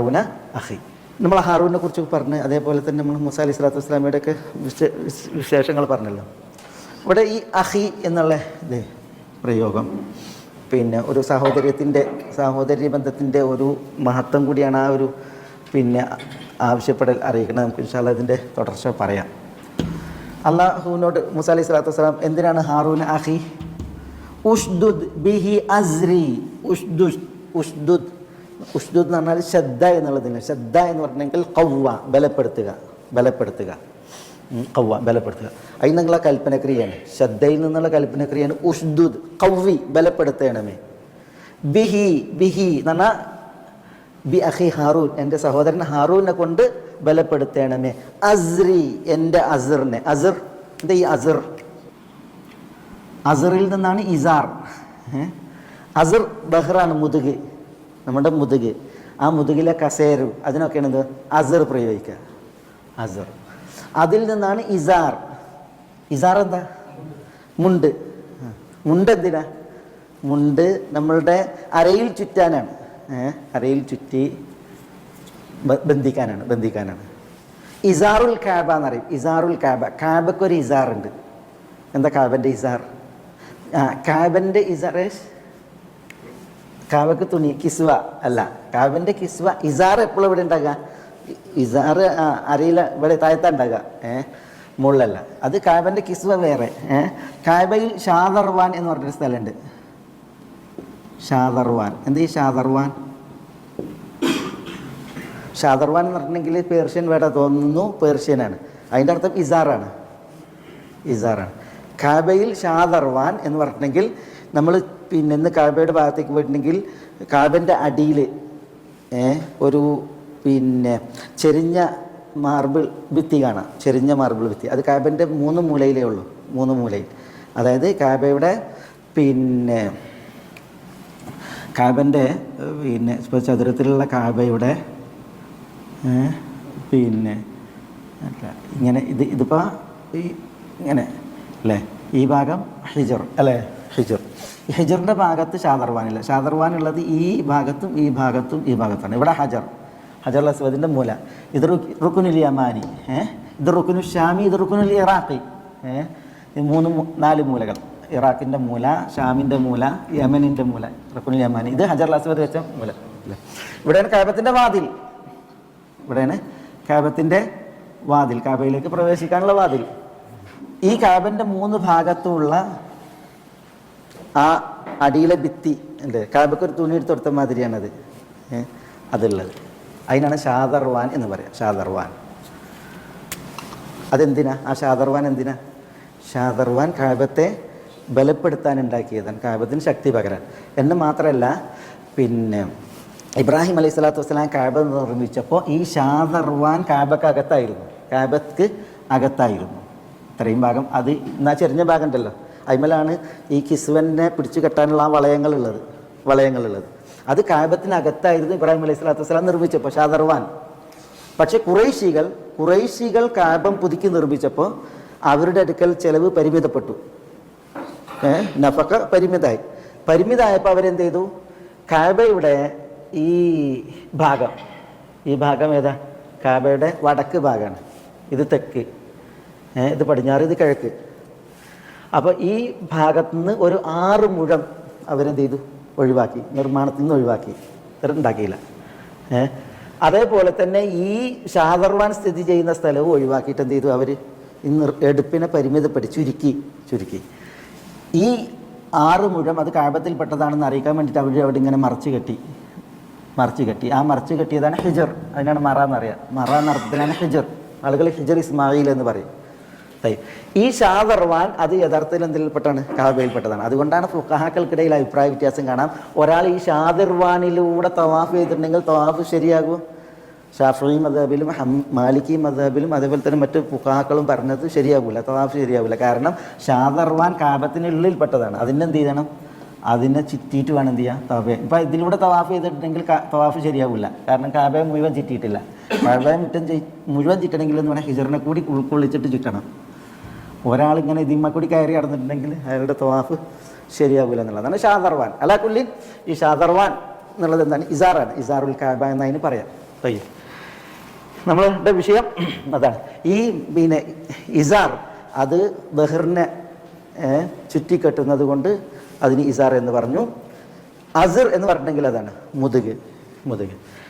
ഹാറൂന അഹി. നമ്മൾ ഹാറൂനെ കുറിച്ച് പറഞ്ഞ് അതേപോലെ തന്നെ നമ്മൾ മുസ അലി സ്വലാത്തു വസ്സലാമയുടെ ഒക്കെ വിശേ- വിശേഷങ്ങൾ പറഞ്ഞല്ലോ. ഇവിടെ ഈ അഹി എന്നുള്ള ഇത് പ്രയോഗം പിന്നെ ഒരു സഹോദര്യത്തിന്റെ സഹോദര്യ ബന്ധത്തിന്റെ ഒരു മഹത്വം കൂടിയാണ് ആ ഒരു പിന്നെ ആവശ്യപ്പെടൽ അറിയിക്കുന്നത്. നമുക്ക് ഇൻഷാല്ല അതിന്റെ തുടർച്ച പറയാം. അള്ളാഹുവിനോട് മുസ അലി സ്വലാത്തു വസ്സലാം എന്തിനാണ് ഹാറൂൻ അഹി? ഉഷ്ദുദ് ബിഹി അസ്രി. ഉഷ്ദുദ് ഉഷ്ദുദ്. ഉഷ്ദുദ് എന്ന് പറഞ്ഞാൽ ശ്രദ്ധ എന്നുള്ളതിന് ശ്രദ്ധ എന്ന് പറഞ്ഞെങ്കിൽ കൗവ ബലപ്പെടുത്തുക ബലപ്പെടുത്തുക. കൗവ ബലപ്പെടുത്തുക. അതിന് നിങ്ങളെ കൽപ്പനക്രിയയാണ്. ശ്രദ്ധയിൽ നിന്നുള്ള കൽപ്പനക്രിയയാണ് ഉഷ്ദൂദ്. കൗവി ബലപ്പെടുത്തണമേ. ബിഹി ബിഹി എന്ന് പറഞ്ഞാൽ ബി അഹി ഹാറൂൻ എന്റെ സഹോദരൻ ഹാറൂനെ കൊണ്ട് ബലപ്പെടുത്തണമേ. അസ്രി എന്റെ അസറിനെ. അസർ എന്താ ഈ അസർ? അസറിൽ നിന്നാണ് ഇസാർ? അസർ ബഹ്റാണ് മുതുക്. നമ്മുടെ മുതുക്. ആ മുതുകിലെ കസേരു അതിനൊക്കെയാണ് എന്ത് അസർ പ്രയോഗിക്കുക. അസർ. അതിൽ നിന്നാണ് ഇസാർ. ഇസാർ എന്താ? മുണ്ട്. മുണ്ട് എന്തിനാ? മുണ്ട് നമ്മളുടെ അരയിൽ ചുറ്റാനാണ്? അരയിൽ ചുറ്റി ബന്ധിക്കാനാണ് ബന്ധിക്കാനാണ്. ഇസാറുൽ കാബ എന്നറിയും. ഇസാറുൽ കാബ. കാബയ്ക്ക് ഒരു ഇസാറുണ്ട്. എന്താ കാബന്റെ ഇസാർ? ആ കാബന്റെ ഇസാറ് കാബക്ക് തുണി കിസ്വ അല്ല കാവിന്റെ കിസ്വ ഇസാർ എപ്പോഴും ഇവിടെ ഉണ്ടാകുക ഇസാർ അറിയില്ല ഇവിടെ താഴത്താ ഉണ്ടാകുക ഏഹ് മുള്ളല്ല അത് കാബന്റെ കിസ്വ വേറെ ഏഹ് കാബയിൽ ഷാദർവാൻ എന്ന് പറഞ്ഞൊരു സ്ഥലമുണ്ട്. ഷാദർവാൻ. എന്ത് ഈ ഷാദർവാൻ? ഷാദർവാൻ എന്ന് പറഞ്ഞിട്ടുണ്ടെങ്കിൽ പേർഷ്യൻ വേട തോന്നുന്നു പേർഷ്യനാണ്. അതിന്റെ അർത്ഥം ഇസാറാണ്. ഇസാറാണ്. കാബയിൽ ഷാദർവാൻ എന്ന് പറഞ്ഞിട്ടുണ്ടെങ്കിൽ നമ്മൾ പിന്നെ ഇന്ന് കാബയുടെ ഭാഗത്തേക്ക് പോയിട്ടുണ്ടെങ്കിൽ കാബന്റെ അടിയിൽ ഒരു പിന്നെ ചെരിഞ്ഞ മാർബിൾ ഭിത്തി കാണാം. ചെരിഞ്ഞ മാർബിൾ ഭിത്തി. അത് കാബന്റെ മൂന്ന് മൂലയിലേ ഉള്ളൂ. മൂന്ന് മൂലയിൽ. അതായത് കാബയുടെ പിന്നെ കാബന്റെ പിന്നെ ഇപ്പോൾ ചതുരത്തിലുള്ള കാബയുടെ പിന്നെ അല്ല ഇങ്ങനെ ഇത് ഇതിപ്പോൾ ഈ ഇങ്ങനെ അല്ലേ? ഈ ഭാഗം ഹിജർ അല്ലേ? ഹിജർ. ഹിജറിന്റെ ഭാഗത്ത് ഷാദർവാനില്ല. ഷാദർവാൻ ഉള്ളത് ഈ ഭാഗത്തും ഈ ഭാഗത്തും ഈ ഭാഗത്താണ്. ഇവിടെ ഹജർ. ഹജർ അസ്വദിന്റെ മൂല. ഇത് റുക്- റുക്കുനുൽ യമാനി. ഏഹ് ഇത് റുക്കുനു ഷാമി ഇത് റുക്കുനുൽ ഇറാഖി. ഏഹ് മൂന്ന് നാല് മൂലകൾ. ഇറാഖിന്റെ മൂല ഷാമിന്റെ മൂല യമനിന്റെ മൂല റുക്കുനുൽ യമാനി. ഇത് ഹജർ അസ്വദ് വെച്ച മൂല. ഇവിടെയാണ് കാബത്തിന്റെ വാതിൽ. ഇവിടെയാണ് കാബത്തിന്റെ വാതിൽ. കാബയിലേക്ക് പ്രവേശിക്കാനുള്ള വാതിൽ. ഈ കാബിന്റെ മൂന്ന് ഭാഗത്തുമുള്ള ആ അടിയിലെ ഭിത്തി അല്ലേ കാബയ്ക്ക് ഒരു തുണി എടുത്ത് കൊടുത്ത മാതിരിയാണത്. അതുള്ളത്. അതിനാണ് ഷാദർവാൻ എന്ന് പറയാം. ഷാദർവാൻ. അതെന്തിനാ? ആ ഷാദർവാൻ എന്തിനാ? ഷാദർവാൻ കാബത്തെ ബലപ്പെടുത്താൻ ഉണ്ടാക്കിയതാണ്. കാബത്തിന് ശക്തി പകരാൻ. എന്ന് മാത്രമല്ല പിന്നെ ഇബ്രാഹിം അലൈഹി സ്വലാത്തു വസ്സലാം കാബ നിർമ്മിച്ചപ്പോൾ ഈ ഷാദർവാൻ കാബക്ക് അകത്തായിരുന്നു കാബക്ക് അകത്തായിരുന്നു. ഇത്രയും ഭാഗം. അത് എന്നാ ചെറിഞ്ഞ ഭാഗം ഉണ്ടല്ലോ. അതിമേലാണ് ഈ കിസ്വനെ പിടിച്ചു കെട്ടാനുള്ള ആ വളയങ്ങളുള്ളത് വളയങ്ങളുള്ളത്. അത് കാബത്തിനകത്തായിരുന്നു ഇബ്രാഹിം അലൈഹി സ്വലാത്തു വസ്സലാം നിർമ്മിച്ചപ്പോൾ ഷാദർവാൻ പക്ഷെ കുറേശികൾ കുറേശികൾ കാബം പുതുക്കി നിർമ്മിച്ചപ്പോൾ അവരുടെ അടുക്കൽ ചെലവ് പരിമിതപ്പെട്ടു. നഫക്ക പരിമിതമായി. പരിമിതമായപ്പോൾ അവരെന്ത് ചെയ്തു? കാബയുടെ ഈ ഭാഗം ഈ ഭാഗം ഏതാ? കാബയുടെ വടക്ക് ഭാഗമാണ്. ഇത് തെക്ക്. ഇത് പടിഞ്ഞാറ് ഇത് കിഴക്ക്. അപ്പോൾ ഈ ഭാഗത്തു നിന്ന് ഒരു ആറ് മുഴം അവരെന്ത് ചെയ്തു? ഒഴിവാക്കി. നിർമ്മാണത്തിൽ നിന്ന് ഒഴിവാക്കി. ഉണ്ടാക്കിയില്ല. ഏ? അതേപോലെ തന്നെ ഈ ഷാദർവാൻ സ്ഥിതി ചെയ്യുന്ന സ്ഥലവും ഒഴിവാക്കിയിട്ട് എന്ത് ചെയ്തു അവർ ഇന്ന് എടുപ്പിനെ പരിമിതപ്പെടുത്തി ചുരുക്കി ചുരുക്കി. ഈ ആറ് മുഴം അത് കാബത്തിൽപ്പെട്ടതാണെന്ന് അറിയിക്കാൻ വേണ്ടിയിട്ട് അവർ അവിടെ ഇങ്ങനെ മറച്ചു കെട്ടി. മറച്ചു കെട്ടി. ആ മറച്ചു കെട്ടിയതാണ് ഹിജർ. അതിനാണ് മറ എന്നറിയാം. മറ എന്ന അർത്ഥത്തിലാണ് ഹിജർ. ആളുകൾ ഹിജർ ഇസ്മായിൽ എന്ന് പറയും. ഈ ഷാദർവാൻ അത് യഥാർത്ഥത്തിൽ എന്തിൽപ്പെട്ടാണ് കാബയിൽപ്പെട്ടതാണ്. അതുകൊണ്ടാണ് ഫുഹാക്കൾക്കിടയിൽ അഭിപ്രായ വ്യത്യാസം കാണാം. ഒരാൾ ഈ ഷാദിർവാനിലൂടെ തവാഫ് ചെയ്തിട്ടുണ്ടെങ്കിൽ തവാഫ് ശരിയാകൂ ഷാഫി മദബിലും മാലിക്കി മദബിലും അതേപോലെ തന്നെ മറ്റ് പുഹാക്കളും പറഞ്ഞത് ശരിയാകില്ല തവാഫ് ശരിയാവില്ല കാരണം ഷാദർവാൻ കാബത്തിനുള്ളിൽപ്പെട്ടതാണ്. അതിനെന്ത് ചെയ്യണം? അതിനെ ചുറ്റിയിട്ട് വേണം എന്ത് ചെയ്യാം തവാഫ് ഇപ്പം ഇതിലൂടെ തവാഫ് ചെയ്തിട്ടുണ്ടെങ്കിൽ തവാഫ് ശരിയാവില്ല കാരണം കാബയെ മുഴുവൻ ചുറ്റിയിട്ടില്ല. കാബയെ മുറ്റം മുഴുവൻ ചുറ്റണമെങ്കിൽ എന്ന് പറഞ്ഞാൽ ഹിജറിനെ കൂടി ഉൾക്കൊള്ളിച്ചിട്ട് ചുറ്റണം. ഒരാൾ ഇങ്ങനെ ഇതിമ്മ കൂടി കയറി നടന്നിട്ടുണ്ടെങ്കിൽ അയാളുടെ തവാഫ് ശരിയാവില്ല എന്നുള്ളതാണ് ഷാദർവാൻ അല്ല കുല്ലിൻ ഈ ഷാദർവാൻ എന്നുള്ളത് എന്താണ്? ഇസാറാണ്. ഇസാറുൽ കാബ എന്നതിന് പറയാം. തയ്യം. നമ്മളുടെ വിഷയം അതാണ്. ഈ പിന്നെ ഇസാർ അത് ബഹറിനെ ചുറ്റിക്കെട്ടുന്നത് കൊണ്ട് അതിന് ഇസാർ എന്ന് പറഞ്ഞു. അസിർ എന്ന് പറഞ്ഞിട്ടുണ്ടെങ്കിൽ അതാണ്. മുതുക്. മുതുക്.